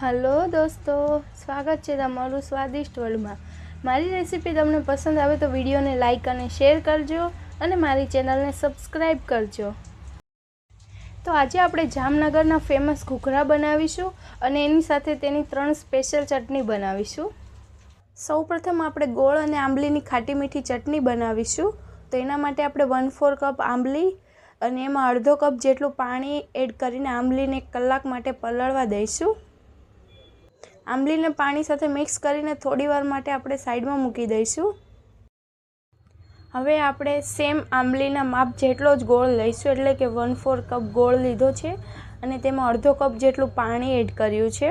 Hello દોસ્તો, સ્વાગત છે તમારું સ્વાદિષ્ટ વર્લ્ડમાં. મારી રેસીપી તમને પસંદ આવે તો વિડીયોને લાઇક અને શેર કરજો અને મારી ચેનલને સબસ્ક્રાઈબ કરજો. તો આજે આપણે જામનગરના ફેમસ ઘૂઘરા બનાવીશું અને એની સાથે તેની ત્રણ સ્પેશિયલ ચટણી બનાવીશું. સૌપ્રથમ આપણે ગોળ અને આંબલીની ખાટી મીઠી ચટણી બનાવીશું. તો એના માટે આપણે વન ફોર કપ આંબલી અને એમાં અડધો કપ જેટલું પાણી એડ કરીને આંબલીને કલાક માટે પલળવા દઈશું. આંબલીને પાણી સાથે મિક્સ કરીને થોડી વાર માટે આપણે સાઈડમાં મૂકી દઈશું. હવે આપણે સેમ આંબલીના માપ જેટલો જ ગોળ લઈશું, એટલે કે વન ફોર કપ ગોળ લીધો છે અને તેમાં અડધો કપ જેટલું પાણી એડ કર્યું છે.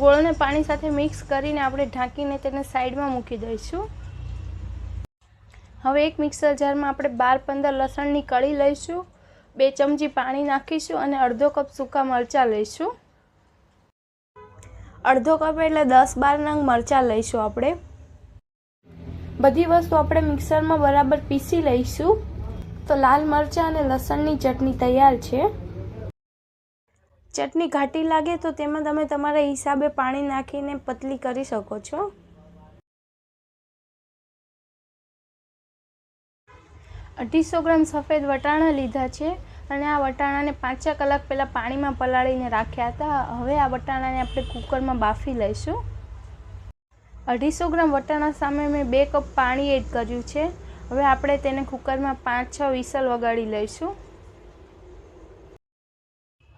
ગોળને પાણી સાથે મિક્સ કરીને આપણે ઢાંકીને તેને સાઈડમાં મૂકી દઈશું. હવે એક મિક્સર જારમાં આપણે બાર પંદર લસણની કળી લઈશું. બે ચમચી પાણી નાખીશું અને અડધો કપ સૂકા મરચાં લઈશું. અડધો કપ એટલે દસ બાર નંગ મરચાં લઈશું આપણે. બધી વસ્તુ આપણે મિક્સરમાં બરાબર પીસી લઈશું. તો લાલ મરચાં અને લસણની ચટણી તૈયાર છે. ચટણી ઘાટી લાગે તો તેમાં તમે તમારા હિસાબે પાણી નાખીને પતલી કરી શકો છો. અઢીસો ગ્રામ સફેદ વટાણા લીધા છે અને આ વટાણાને પાંચ છ કલાક પહેલાં પાણીમાં પલાળીને રાખ્યા હતા. હવે આ વટાણાને આપણે કુકરમાં બાફી લઈશું. અઢીસો ગ્રામ વટાણા સામે મેં બે કપ પાણી એડ કર્યું છે. હવે આપણે તેને કુકરમાં પાંચ છ વિસલ વગાડી લઈશું.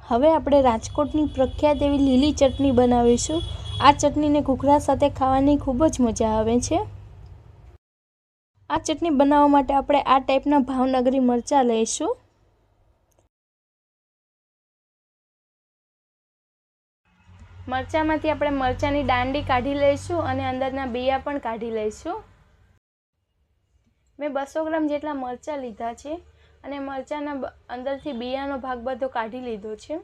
હવે આપણે રાજકોટની પ્રખ્યાત એવી લીલી ચટણી બનાવીશું. આ ચટણીને ઘૂઘરા સાથે ખાવાની ખૂબ જ મજા આવે છે. આ ચટણી બનાવવા માટે આપણે આ ટાઈપના ભાવનગરી મરચાં લઈશું. મરચાંમાંથી આપણે મરચાંની દાંડી કાઢી લઈશું અને અંદરના બિયા પણ કાઢી લઈશું. મેં બસો ગ્રામ જેટલા મરચાં લીધા છે અને મરચાંના અંદરથી બિયાનો ભાગ બધો કાઢી લીધો છે.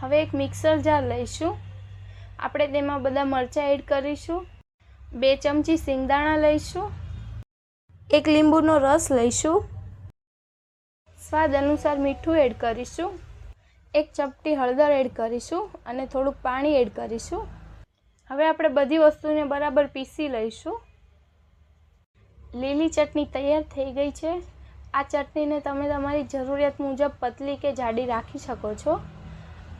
હવે એક મિક્સર જાર લઈશું. આપણે તેમાં બધા મરચાં એડ કરીશું, બે ચમચી સિંગદાણા લઈશું, એક લીંબુનો રસ લઈશું, સ્વાદ અનુસાર મીઠું એડ કરીશું, એક ચપટી હળદર એડ કરીશું અને થોડુંક પાણી એડ કરીશું. હવે આપણે બધી વસ્તુને બરાબર પીસી લઈશું. લીલી ચટણી તૈયાર થઈ ગઈ છે. આ ચટણીને તમે તમારી જરૂરિયાત મુજબ પતલી કે જાડી રાખી શકો છો.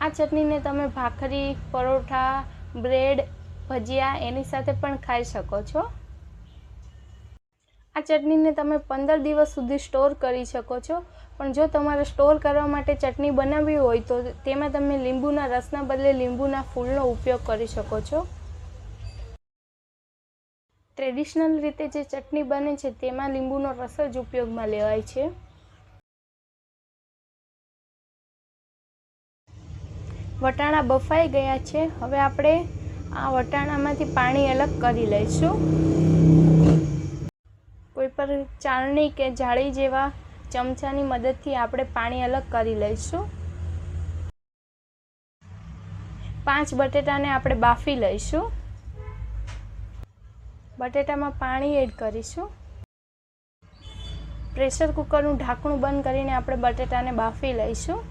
આ ચટણીને તમે ભાખરી, પરોઠા બ્રેડ, ભજીયા એની સાથે પણ ખાઈ શકો છો. આ ચટણીને તમે પંદર દિવસ સુધી સ્ટોર કરી શકો છો. પણ જો તમારે સ્ટોર કરવા માટે ચટણી બનાવવી હોય તો તેમાં તમે લીંબુના રસના બદલે લીંબુના ફૂલનો ઉપયોગ કરી શકો છો. ટ્રેડિશનલ રીતે જે ચટણી બને છે તેમાં લીંબુનો રસ જ ઉપયોગમાં લેવાય છે. વટાણા બફાઈ ગયા છે. હવે આપણે આ વટાણામાંથી પાણી અલગ કરી લઈશું. કોઈ પર ચાળણી કે જાળી જેવા ચમચાની મદદથી આપણે પાણી અલગ કરી લઈશું. પાંચ બટેટાને આપણે બાફી લઈશું. બટેટામાં પાણી એડ કરીશું. પ્રેશર કુકરનું ઢાંકણું બંધ કરીને આપણે બટેટાને બાફી લઈશું.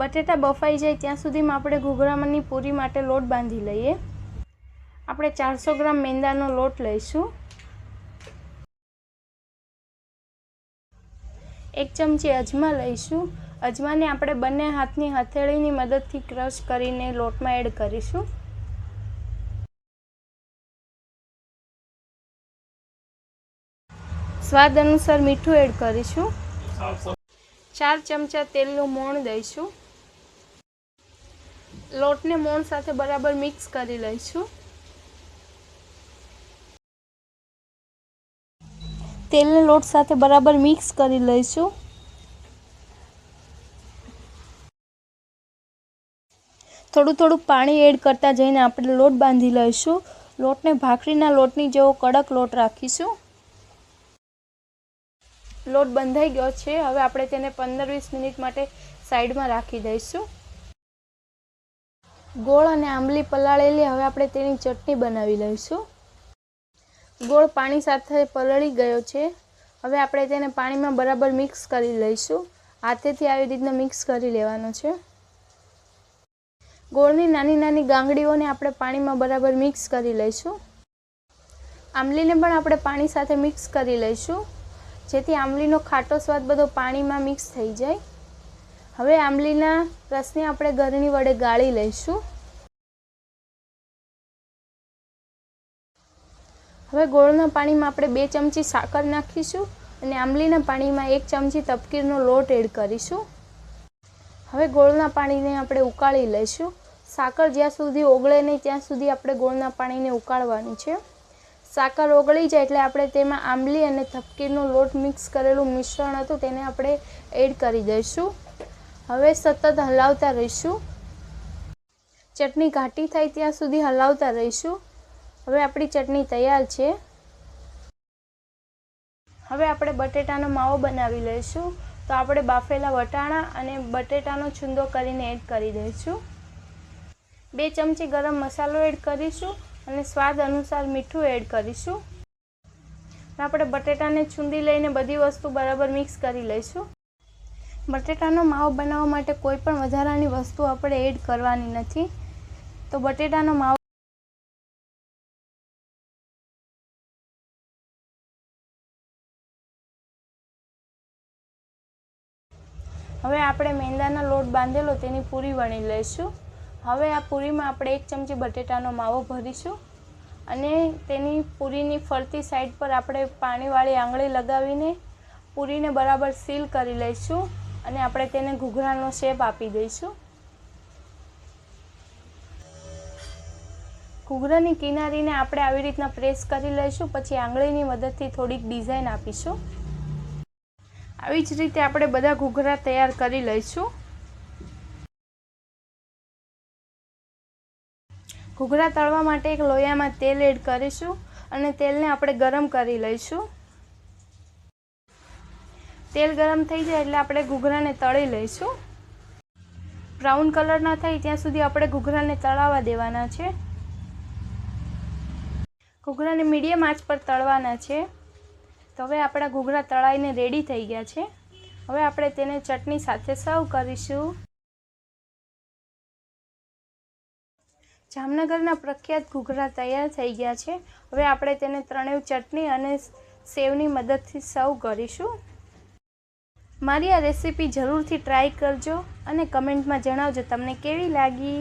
બટેટા બફાઈ જાય ત્યાં સુધીમાં આપણે ઘૂઘરામાંની પૂરી માટે લોટ બાંધી લઈએ. આપણે ચારસો ગ્રામ મેંદાનો લોટ લઈશું. એક ચમચી અજમા લઈશું. અજમાને આપણે બંને હાથની હથેળીની મદદથી ક્રશ કરીને લોટમાં એડ કરીશું. સ્વાદ અનુસાર મીઠું એડ કરીશું. ચાર ચમચા તેલનું મોણ દઈશું. લોટને મોણ સાથે બરાબર મિક્સ કરી લઈશું. તેલને લોટ સાથે બરાબર મિક્સ કરી લઈશું. થોડું થોડું પાણી એડ કરતા જઈને આપણે લોટ બાંધી લઈશું. લોટને ભાખરીના લોટની જેવો કડક લોટ રાખીશું. લોટ બંધાઈ ગયો છે. હવે આપણે તેને પંદર વીસ મિનિટ માટે સાઈડમાં રાખી દઈશું. ગોળ અને આંબલી પલાળેલી હવે આપણે તેની ચટણી બનાવી લઈશું. ગોળ પાણી સાથે પલળી ગયો છે. હવે આપણે તેને પાણીમાં બરાબર મિક્સ કરી લઈશું. હાથેથી આવી રીતના મિક્સ કરી લેવાનો છે. ગોળની નાની નાની ગાંગડીઓને આપણે પાણીમાં બરાબર મિક્સ કરી લઈશું. આંબલીને પણ આપણે પાણી સાથે મિક્સ કરી લઈશું. જેથી આંબલીનો ખાટો સ્વાદ બધો પાણીમાં મિક્સ થઈ જાય. હવે આંબલીના રસને આપણે ગરણી વડે ગાળી લઈશું. હવે ગોળના પાણીમાં આપણે બે ચમચી સાકર નાખીશું અને આંબલીના પાણીમાં એક ચમચી તપકીરનો લોટ એડ કરીશું. હવે ગોળના પાણીને આપણે ઉકાળી લઈશું. સાકર જ્યાં સુધી ઓગળે નહીં ત્યાં સુધી આપણે ગોળના પાણીને ઉકાળવાની છે. સાકર ઓગળી જાય એટલે આપણે તેમાં આંબલી અને તપકીરનો લોટ મિક્સ કરેલું મિશ્રણ હતું તેને આપણે એડ કરી દઈશું. હવે સતત હલાવતા રહીશું. ચટણી ઘાટી થાય ત્યાં સુધી હલાવતા રહીશું. હવે આપણી ચટણી તૈયાર છે. હવે આપણે બટેટાનો માવો બનાવી લઈશું. તો આપણે બાફેલા વટાણા અને બટેટાનો છુંદો કરીને એડ કરી દઈશું. બે ચમચી ગરમ મસાલો એડ કરીશું અને સ્વાદ અનુસાર મીઠું એડ કરીશું. આપણે બટેટાને છુંદી લઈને બધી વસ્તુ બરાબર મિક્સ કરી લઈશું. બટેટાનો માવો બનાવવા માટે કોઈ પણ વધારાની વસ્તુ આપણે એડ કરવાની નથી. તો બટેટાનો માવો હવે આપણે મેંદાના લોટ બાંધેલો તેની પૂરી વણી લઈશું. હવે આ પૂરીમાં આપણે એક ચમચી બટેટાનો માવો ભરીશું અને તેની પૂરીની ફરતી સાઈડ પર આપણે પાણીવાળી આંગળી લગાવીને પૂરીને બરાબર સીલ કરી લઈશું. અને આપણે તેને ઘૂઘરાનો શેપ આપી દઈશું. ઘૂઘરાની કિનારીને આપણે આવી રીતના પ્રેસ કરી લઈશું, પછી આંગળીની મદદથી થોડીક ડિઝાઇન આપીશું. આવી જ રીતે આપણે બધા ઘૂઘરા તૈયાર કરી લઈશું. ઘૂઘરા તળવા માટે એક લોયામાં તેલ એડ કરીશું અને તેલને આપણે ગરમ કરી લઈશું. તેલ ગરમ થઈ જાય એટલે આપણે ઘૂઘરાને તળી લઈશું. બ્રાઉન કલર ના થાય ત્યાં સુધી આપણે ઘૂઘરાને તળાવવા દેવાના છે. ઘૂઘરાને મીડિયમ આંચ પર તળવાના છે. તો હવે આપણા ઘૂઘરા તળાઈને રેડી થઈ ગયા છે. હવે આપણે તેને ચટણી સાથે સર્વ કરીશું. જામનગરના પ્રખ્યાત ઘૂઘરા તૈયાર થઈ ગયા છે. હવે આપણે તેને ત્રણેય ચટણી અને સેવની મદદથી સર્વ કરીશું. મારી આ રેસીપી જરૂરથી ટ્રાય કરજો અને કમેન્ટમાં જણાવજો તમને કેવી લાગી.